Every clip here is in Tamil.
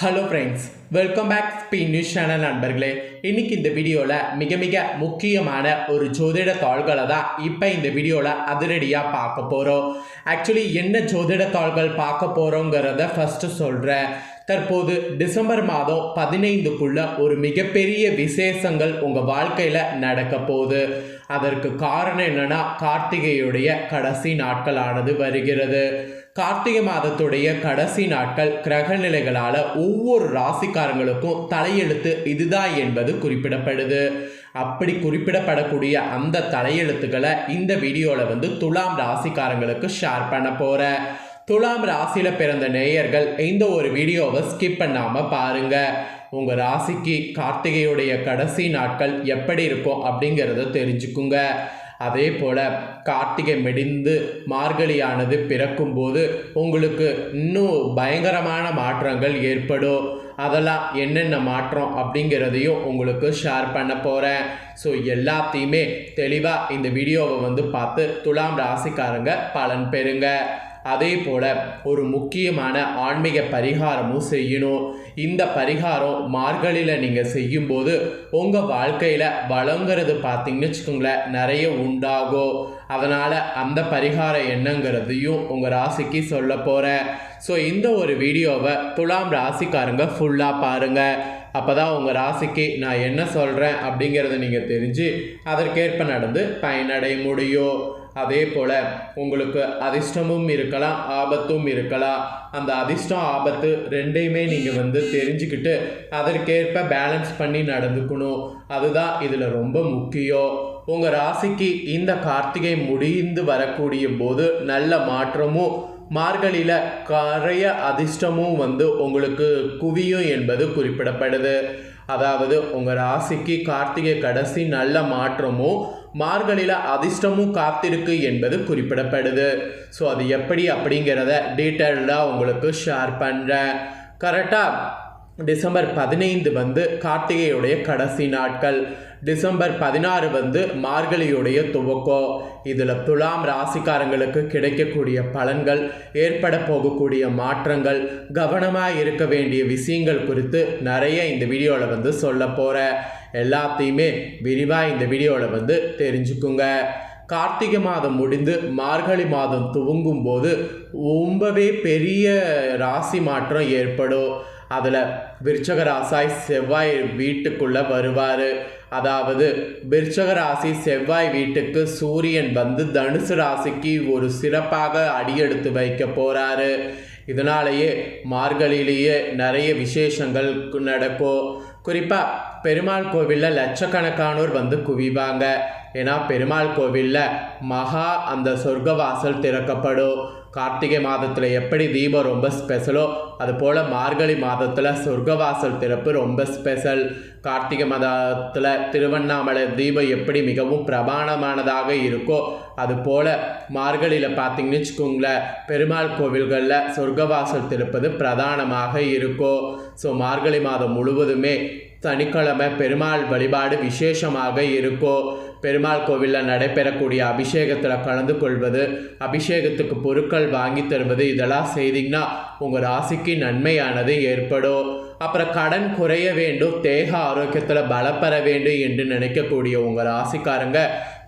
Hello friends welcome back spin news channel நண்பர்களே. இன்னைக்கு இந்த வீடியோவில் மிக மிக முக்கியமான ஒரு ஜோதிட தாள்களை தான் இப்போ இந்த வீடியோவில் அதிரடியாக பார்க்க போகிறோம் ஆக்சுவலி என்ன ஜோதிட தாள்கள் பார்க்க போகிறோங்கிறத ஃபஸ்ட்டு சொல்கிறேன் தற்போது டிசம்பர் மாதம் பதினைந்துக்குள்ள ஒரு மிகப்பெரிய விசேஷங்கள் உங்கள் வாழ்க்கையில் நடக்க போகுது. அதற்கு காரணம் என்னன்னா கார்த்திகையுடைய கடைசி நாட்களானது வருகிறது. கார்த்திகை மாதத்துடைய கடைசி நாட்கள் கிரக நிலைகளால் ஒவ்வொரு ராசிக்காரங்களுக்கும் தலையெழுத்து இதுதான் என்பது குறிப்பிடப்படுது. அப்படி குறிப்பிடப்படக்கூடிய அந்த தலையெழுத்துக்களை இந்த வீடியோவில் வந்து துலாம் ராசிக்காரங்களுக்கு ஷேர் பண்ண போகிறேன் துலாம் ராசியில் பிறந்த நேயர்கள் இந்த ஒரு வீடியோவை ஸ்கிப் பண்ணாமல் பாருங்கள் உங்கள் ராசிக்கு கார்த்திகையுடைய கடைசி நாட்கள் எப்படி இருக்கும் அப்படிங்கிறத தெரிஞ்சுக்குங்க. அதே போல் கார்த்திகை மெடிந்து மார்கழியானது பிறக்கும்போது உங்களுக்கு இன்னும் பயங்கரமான மாற்றங்கள் ஏற்படும் அதெல்லாம் என்னென்ன மாற்றம் அப்படிங்கிறதையும் உங்களுக்கு ஷேர் பண்ண போகிறேன் ஸோ எல்லாத்தையுமே தெளிவாக இந்த வீடியோவை வந்து பார்த்து துலாம் ராசிக்காரங்க பலன் பெறுங்க. அதே போல் ஒரு முக்கியமான ஆன்மீக பரிகாரமும் செய்யணும். இந்த பரிகாரம் மார்கழியில் நீங்கள் செய்யும்போது உங்கள் வாழ்க்கையில் வளங்கிறது பார்த்தீங்கன்னு வச்சுக்கோங்களேன் நிறைய உண்டாகும். அதனால் அந்த பரிகாரம் என்னங்கிறதையும் உங்கள் ராசிக்கு சொல்ல போகிறேன் ஸோ இந்த ஒரு வீடியோவை துலாம் ராசிக்காரங்க ஃபுல்லாக பாருங்கள் அப்போ தான் உங்கள் ராசிக்கு நான் என்ன சொல்கிறேன் அப்படிங்கிறத நீங்கள் தெரிஞ்சு அதற்கேற்ப நடந்து பயனடைய முடியும். அதே போல் உங்களுக்கு அதிர்ஷ்டமும் இருக்கலாம் ஆபத்தும் இருக்கலாம். அந்த அதிர்ஷ்டம் ஆபத்து ரெண்டையுமே நீங்கள் வந்து தெரிஞ்சுக்கிட்டு அதற்கேற்ப பேலன்ஸ் பண்ணி நடந்துக்கணும். அதுதான் இதில் ரொம்ப முக்கியம். உங்கள் ராசிக்கு இந்த கார்த்திகை முடிந்து வரக்கூடிய போது நல்ல மாற்றமும் மார்கழியில் கரைய அதிர்ஷ்டமும் வந்து உங்களுக்கு குவியும் என்பது குறிப்பிடப்படுது. அதாவது உங்கள் ராசிக்கு கார்த்திகை கடைசி நல்ல மாற்றமும் மார்கழியில் அதிர்ஷ்டமும் காத்திருக்கு என்பது குறிப்பிடப்படுது. ஸோ அது எப்படி அப்படிங்கிறத டீட்டெயில்டாக உங்களுக்கு ஷேர் பண்ணுறேன் கரெக்டாக டிசம்பர் பதினைந்து வந்து கார்த்திகையுடைய கடைசி நாட்கள். டிசம்பர் பதினாறு வந்து மார்கழியுடைய துவக்கம் இதில் துலாம் ராசிக்காரங்களுக்கு கிடைக்கக்கூடிய பலன்கள் ஏற்பட போகக்கூடிய மாற்றங்கள் கவனமாக இருக்க வேண்டிய விஷயங்கள் குறித்து நிறைய இந்த வீடியோவில் வந்து சொல்ல போகிறேன் எல்லாத்தையுமே விரிவாக இந்த வீடியோவில் வந்து தெரிஞ்சுக்குங்க. கார்த்திகை மாதம் முடிந்து மார்கழி மாதம் துவங்கும் போது ரொம்பவே பெரிய ராசி மாற்றம் ஏற்படும். அதில் விருச்சக ராசாய் செவ்வாய் வீட்டுக்குள்ளே வருவார். அதாவது விருச்சக ராசி செவ்வாய் வீட்டுக்கு சூரியன் வந்து தனுசு ராசிக்கு ஒரு சிறப்பாக அடியெடுத்து வைக்க போகிறாரு இதனாலேயே மார்கழியிலேயே நிறைய விசேஷங்கள் நடக்கும். குறிப்பாக பெருமாள் கோவிலில் லட்சக்கணக்கானோர் வந்து குவிவாங்க. ஏன்னா பெருமாள் கோவிலில் மகா அந்த சொர்க்கவாசல் திறக்கப்படும். கார்த்திகை மாதத்தில் எப்படி தீபம் ரொம்ப ஸ்பெஷலோ அது போல் மார்கழி மாதத்தில் சொர்க்கவாசல் திறப்பு ரொம்ப ஸ்பெஷல் கார்த்திகை மாதத்தில் திருவண்ணாமலை தீபம் எப்படி மிகவும் பிரமாணமானதாக இருக்கோ அது போல் மார்கழியில் பார்த்தீங்கன்னு வச்சுக்கோங்களேன் பெருமாள் கோவில்களில் சொர்க்கவாசல் திறப்பது பிரதானமாக இருக்கும் ஸோ மார்கழி மாதம் முழுவதுமே சனிக்கிழமை பெருமாள் வழிபாடு விசேஷமாக இருக்கும் பெருமாள் கோவிலில் நடைபெறக்கூடிய அபிஷேகத்தில் கலந்து கொள்வது அபிஷேகத்துக்கு பொருட்கள் வாங்கி தருவது இதெல்லாம் செய்தீங்கன்னா உங்கள் ராசிக்கு நன்மையானது ஏற்படும். அப்புறம் கடன் குறைய வேண்டும் தேக ஆரோக்கியத்தில் பலப்பெற வேண்டும் என்று நினைக்கக்கூடிய உங்கள் ராசிக்காரங்க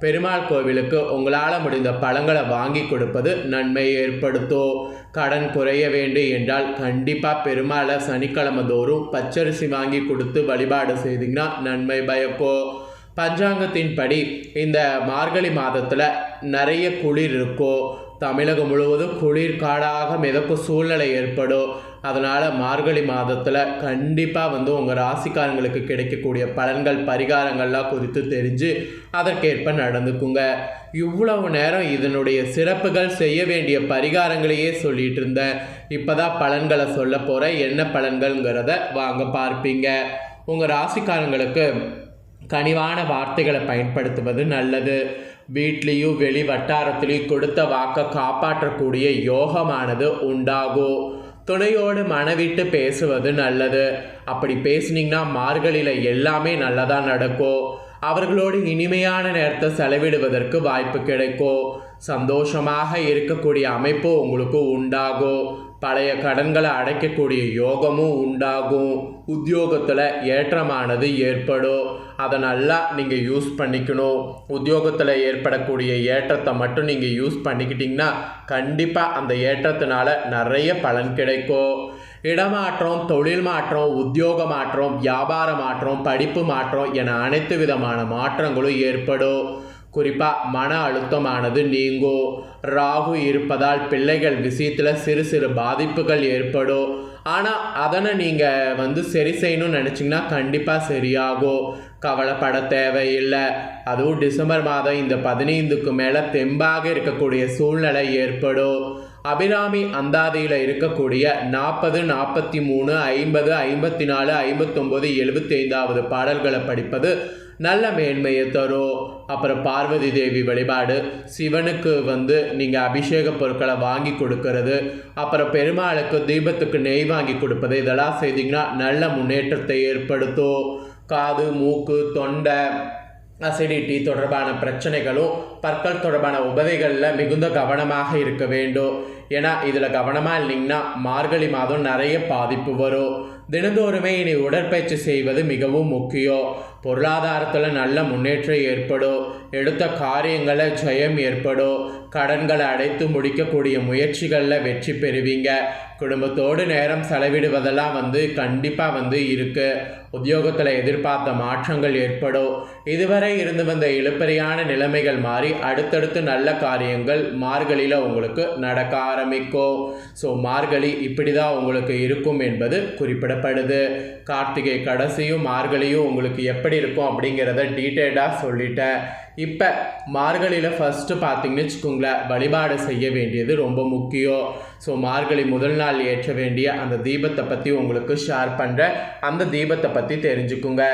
பெருமாள் கோவிலுக்கு உங்களால் முடிந்த பழங்களை வாங்கி கொடுப்பது நன்மை ஏற்படுத்தும். கடன் குறைய வேண்டும் என்றால் கண்டிப்பாக பெருமாளை சனிக்கிழமை தோறும் பச்சரிசி வாங்கி கொடுத்து வழிபாடு செய்தீங்கன்னா நன்மை பயக்கும் பஞ்சாங்கத்தின்படி இந்த மார்கழி மாதத்தில் நிறைய குளிர் இருக்கும் தமிழகம் முழுவதும் குளிர் காடாக மிதக்கும் சூழ்நிலை ஏற்படும். அதனால் மார்கழி மாதத்தில் கண்டிப்பாக வந்து உங்கள் ராசிக்காரங்களுக்கு கிடைக்கக்கூடிய பலன்கள் பரிகாரங்கள்லாம் குறித்து தெரிஞ்சு அதற்கேற்ப நடந்துக்குங்க. இவ்வளவு நேரம் இதனுடைய சிறப்புகள் செய்ய வேண்டிய பரிகாரங்களையே சொல்லிட்டு இருந்தேன். இப்போ தான் பலன்களை சொல்ல போகிறேன் என்ன பலன்கள்ங்கிறத வாங்க பார்ப்பீங்க. உங்கள் ராசிக்காரங்களுக்கு கனிவான வார்த்தைகளை பயன்படுத்துவது நல்லது. வீட்லேயும் வெளி வட்டாரத்திலையும் கொடுத்த வாக்கை காப்பாற்றக்கூடிய யோகமானது உண்டாகும். துணையோடு மனவிட்டு பேசுவது நல்லது. அப்படி பேசுனீங்கன்னா மார்கழியில் எல்லாமே நல்லதாக நடக்கும். அவர்களோடு இனிமையான நேரத்தை செலவிடுவதற்கு வாய்ப்பு கிடைக்கும் சந்தோஷமாக இருக்கக்கூடிய அமைப்பு உங்களுக்கு உண்டாகும் பழைய கடன்களை அடைக்கக்கூடிய யோகமும் உண்டாகும். உத்தியோகத்தில் ஏற்றமானது ஏற்படும் அதை நல்லா நீங்கள் யூஸ் பண்ணிக்கணும். உத்தியோகத்தில் ஏற்படக்கூடிய ஏற்றத்தை மட்டும் நீங்கள் யூஸ் பண்ணிக்கிட்டிங்கன்னா கண்டிப்பாக அந்த ஏற்றத்தினால நிறைய பலன் கிடைக்கும் இடமாற்றம் தொழில் மாற்றம் உத்தியோக மாற்றம் வியாபார மாற்றம் படிப்பு மாற்றம் என அனைத்து விதமான மாற்றங்களும் ஏற்படும். குறிப்பாக மன அழுத்தமானது நீங்கும். ராகு இருப்பதால் பிள்ளைகள் விஷயத்தில் சிறு சிறு பாதிப்புகள் ஏற்படும். ஆனால் அதனை நீங்கள் வந்து சரி செய்யணும்னு நினச்சிங்கன்னா கண்டிப்பாக சரியாகும். கவலைப்பட தேவையில்லை. அதுவும் டிசம்பர் மாதம் இந்த பதினைந்துக்கு மேலே தெம்பாக இருக்கக்கூடிய சூழ்நிலை ஏற்படும். அபிராமி அந்தாதியில் இருக்கக்கூடிய நாற்பது நாற்பத்தி மூணு ஐம்பது ஐம்பத்தி நாலு ஐம்பத்தொம்போது எழுபத்தைந்தாவது பாடல்களை படிப்பது நல்ல மேன்மையை தரும். அப்புறம் பார்வதி தேவி வழிபாடு. சிவனுக்கு வந்து நீங்கள் அபிஷேக பொருட்களை வாங்கி கொடுக்கறது. அப்புறம் பெருமாளுக்கு தீபத்துக்கு நெய் வாங்கி கொடுப்பது. இதெல்லாம் செய்தீங்கன்னா நல்ல முன்னேற்றத்தை ஏற்படுத்தும். காது மூக்கு தொண்டை அசிடிட்டி தொடர்பான பிரச்சனைகளும் பற்கள் தொடர்பான உபதைகளில் மிகுந்த கவனமாக இருக்க வேண்டும். ஏன்னா இதில் கவனமாக இல்லைங்கன்னா மார்கழி மாதம் நிறைய பாதிப்பு வரும். தினந்தோறுமே இனி உடற்பயிற்சி செய்வது மிகவும் முக்கியம். பொருளாதாரத்தில் நல்ல முன்னேற்றம் ஏற்படும். எடுத்த காரியங்களில் ஜெயம் ஏற்படும். கடன்களை அடைத்து முடிக்கக்கூடிய முயற்சிகளில் வெற்றி பெறுவீங்க. குடும்பத்தோடு நேரம் செலவிடுவதெல்லாம் வந்து கண்டிப்பாக வந்து இருக்குது உத்தியோகத்தில் எதிர்பார்த்த மாற்றங்கள் ஏற்படும். இதுவரை இருந்து வந்த இழுப்பறியான நிலைமைகள் மாறி அடுத்தடுத்து நல்ல காரியங்கள் மார்கழியில் உங்களுக்கு நடக்க ஆரம்பிக்கும். ஸோ மார்கழி இப்படி தான் உங்களுக்கு இருக்கும் என்பது குறிப்பிடப்படுது. கார்த்திகை கடைசியும் மார்கழியும் உங்களுக்கு எப்படி இருக்கும் அப்படிங்கிறத டீட்டெயிலாக சொல்லிட்டேன். இப்போ மார்கழியில் ஃபஸ்ட்டு பார்த்தீங்கன்னு வச்சுக்கோங்களேன் வழிபாடு செய்ய வேண்டியது ரொம்ப முக்கியம். ஸோ மார்கழி முதல் நாள் ஏற்ற வேண்டிய அந்த தீபத்தை பற்றி உங்களுக்கு ஷேர் பண்ணுறேன் அந்த தீபத்தை பற்றி தெரிஞ்சுக்குங்க.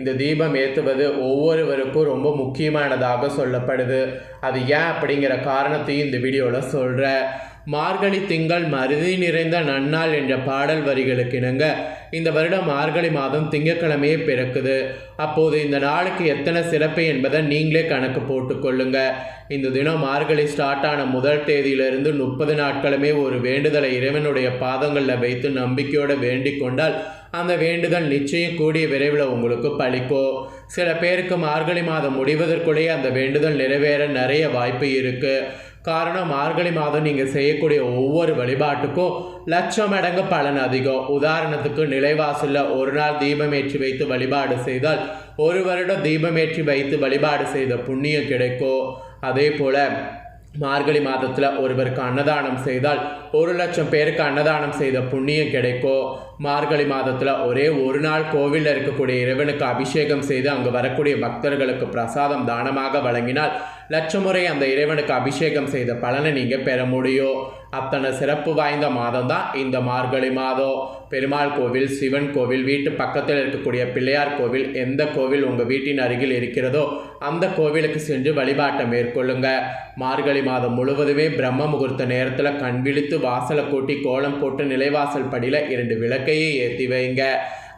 இந்த தீபம் ஏற்றுவது ஒவ்வொருவருக்கும் ரொம்ப முக்கியமானதாக சொல்லப்படுது. அது ஏன் அப்படிங்கிற காரணத்தையும் இந்த வீடியோவில் சொல்கிறேன் மார்கழி திங்கள் மருதி நிறைந்த நன்னாள் என்ற பாடல் வரிகளுக்கு இணங்க இந்த வருடம் மார்கழி மாதம் திங்கட்கிழமையே பிறக்குது. அப்போது இந்த நாளுக்கு எத்தனை சிறப்பு என்பதை நீங்களே கணக்கு போட்டுக்கொள்ளுங்க இந்த தினம் மார்கழி ஸ்டார்ட் ஆன முதல் தேதியிலிருந்து முப்பது நாட்களுமே ஒரு வேண்டுதலை இறைவனுடைய பாதங்களில் வைத்து நம்பிக்கையோடு வேண்டிக் கொண்டால் அந்த வேண்டுதல் நிச்சயம் கூடிய விரைவில் உங்களுக்கு பழிக்கோ. சில பேருக்கு மார்கழி மாதம் முடிவதற்குள்ளேயே அந்த வேண்டுதல் நிறைவேற நிறைய வாய்ப்பு இருக்குது காரணம் மார்கழி மாதம் நீங்கள் செய்யக்கூடிய ஒவ்வொரு வழிபாட்டுக்கும் லட்சம் மடங்கு பலன் அதிகம். உதாரணத்துக்கு நிலைவாசலில் ஒரு நாள் தீபமேற்றி வைத்து வழிபாடு செய்தால் ஒரு வருடம் தீபமேற்றி வைத்து வழிபாடு செய்த புண்ணியம் கிடைக்கும். அதே போல் மார்கழி மாதத்தில் ஒருவருக்கு அன்னதானம் செய்தால் ஒரு லட்சம் பேருக்கு அன்னதானம் செய்த புண்ணியம் கிடைக்கும். மார்கழி மாதத்தில் ஒரே ஒரு நாள் கோவிலில் இருக்கக்கூடிய இறைவனுக்கு அபிஷேகம் செய்து அங்கு வரக்கூடிய பக்தர்களுக்கு பிரசாதம் தானமாக வழங்கினால் லட்ச முறை அந்த இறைவனுக்கு அபிஷேகம் செய்த பலனை நீங்கள் பெற முடியும் அத்தனை சிறப்பு வாய்ந்த மாதம் தான் இந்த மார்கழி மாதம். பெருமாள் கோவில் சிவன் கோவில் வீட்டு பக்கத்தில் இருக்கக்கூடிய பிள்ளையார் கோவில் எந்த கோவில் உங்கள் வீட்டின் அருகில் இருக்கிறதோ அந்த கோவிலுக்கு சென்று வழிபாட்டை மேற்கொள்ளுங்க. மார்கழி மாதம் முழுவதுமே பிரம்ம முகூர்த்த நேரத்தில் கண் விழித்து வாசலை கூட்டி கோலம் போட்டு நிலைவாசல் படியில் இரண்டு விளக்கையே ஏற்றி வைங்க.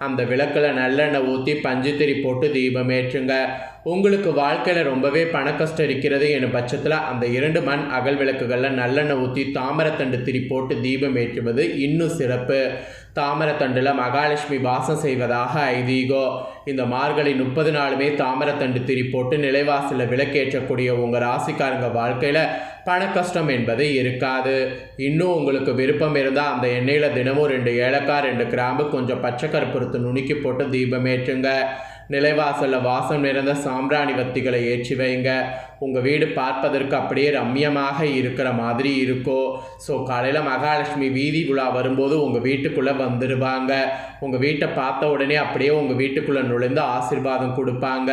அந்த விளக்கில் நல்லெண்ணெய் ஊற்றி பஞ்சுத்திரி போட்டு தீபம் ஏற்றுங்க. உங்களுக்கு வாழ்க்கையில் ரொம்பவே பண கஷ்டம் இருக்கிறது எனும் பட்சத்தில் அந்த இரண்டு மண் அகல் விளக்குகளில் நல்லெண்ணெய் ஊற்றி தாமரத்தண்டு திரி போட்டு தீபம் ஏற்றுவது இன்னும் சிறப்பு. தாமரத்தண்டில் மகாலட்சுமி வாசம் செய்வதாக ஐதீகம் இந்த மார்கழி முப்பது நாளுமே தாமரத்தண்டு திரி போட்டு நிலைவாசலில் விளக்கேற்றக்கூடிய உங்கள் ராசிக்காரங்க வாழ்க்கையில் பண கஷ்டம் என்பது இருக்காது. இன்னும் உங்களுக்கு விருப்பம் இருந்தால் அந்த எண்ணெயில் தினமும் ரெண்டு ஏலக்காய் ரெண்டு கிராம்பு கொஞ்சம் பச்சை கருப்புறுத்து நுணுக்கி போட்டு தீபம் ஏற்றுங்க நிலைவாசலில் வாசம் நிறைந்த சாம்பிராணி வத்திகளை ஏற்றி வைங்க. உங்கள் வீடு பார்ப்பதற்கு அப்படியே ரம்யமாக இருக்கிற மாதிரி இருக்கும் ஸோ காலையில் மகாலட்சுமி வீதி உலா வரும்போது உங்கள் வீட்டுக்குள்ளே வந்துடுவாங்க உங்கள் வீட்டை பார்த்த உடனே அப்படியே உங்கள் வீட்டுக்குள்ளே நுழைந்து ஆசிர்வாதம் கொடுப்பாங்க.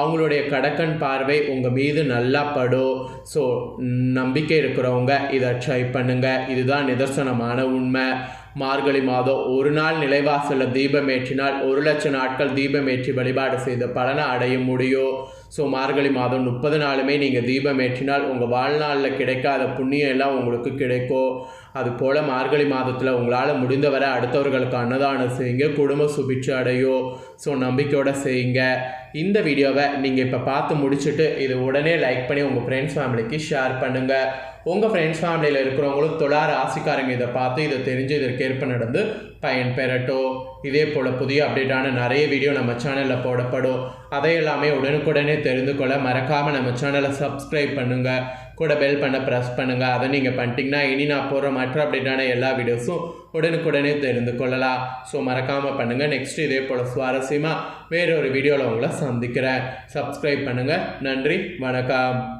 அவங்களுடைய கடக்கன் பார்வை உங்கள் மீது நல்லா படும். ஸோ நம்பிக்கை இருக்கிறவங்க இதை ட்ரை பண்ணுங்கள் இதுதான் நிதர்சனமான உண்மை. மார்கழி மாதம் ஒரு நாள் நிலைவாசலில் தீபம் ஏற்றினால் ஒரு லட்சம் நாட்கள் தீபம் ஏற்றி வழிபாடு செய்த பலனை அடைய முடியும். ஸோ மார்கழி மாதம் முப்பது நாளுமே நீங்கள் தீபம் ஏற்றினால் உங்கள் வாழ்நாளில் கிடைக்காத புண்ணியம் எல்லாம் உங்களுக்கு கிடைக்கும். அதுபோல் மார்கழி மாதத்தில் உங்களால் முடிந்தவரை அடுத்தவர்களுக்கு அன்னதானம் செய்யுங்க குடும்ப சுபிட்சு அடையோ. ஸோ நம்பிக்கையோட செய்யுங்க. இந்த வீடியோவை நீங்கள் இப்போ பார்த்து முடிச்சுட்டு இது உடனே லைக் பண்ணி உங்கள் ஃப்ரெண்ட்ஸ் ஃபேமிலிக்கு ஷேர் பண்ணுங்கள் உங்கள் ஃப்ரெண்ட்ஸ் ஃபேமிலியில் இருக்கிறவங்களும் துலா ராசிக்காரங்க இதை பார்த்து இதை தெரிஞ்சு இதற்கேற்ப நடந்து பயன் பெறட்டும். இதே போல் புதிய அப்டேட்டான நிறைய வீடியோ நம்ம சேனலில் போடப்படும். அதையெல்லாமே உடனுக்குடனே தெரிந்து கொள்ள மறக்காமல் நம்ம சேனலை சப்ஸ்கிரைப் பண்ணுங்கள் கூட பெல் பண்ண ப்ரெஸ் பண்ணுங்கள் அதை நீங்கள் பண்ணிட்டீங்கன்னா இனி நான் போடுற மற்ற அப்டேட்டான எல்லா வீடியோஸும் உடனுக்குடனே தெரிந்து கொள்ளலாம். ஸோ மறக்காமல் பண்ணுங்கள் நெக்ஸ்ட் இதே போல் சுவாரஸ்யமாக வேறொரு வீடியோவில் உங்களை சந்திக்கிறேன். சப்ஸ்கிரைப் பண்ணுங்கள் நன்றி. வணக்கம்.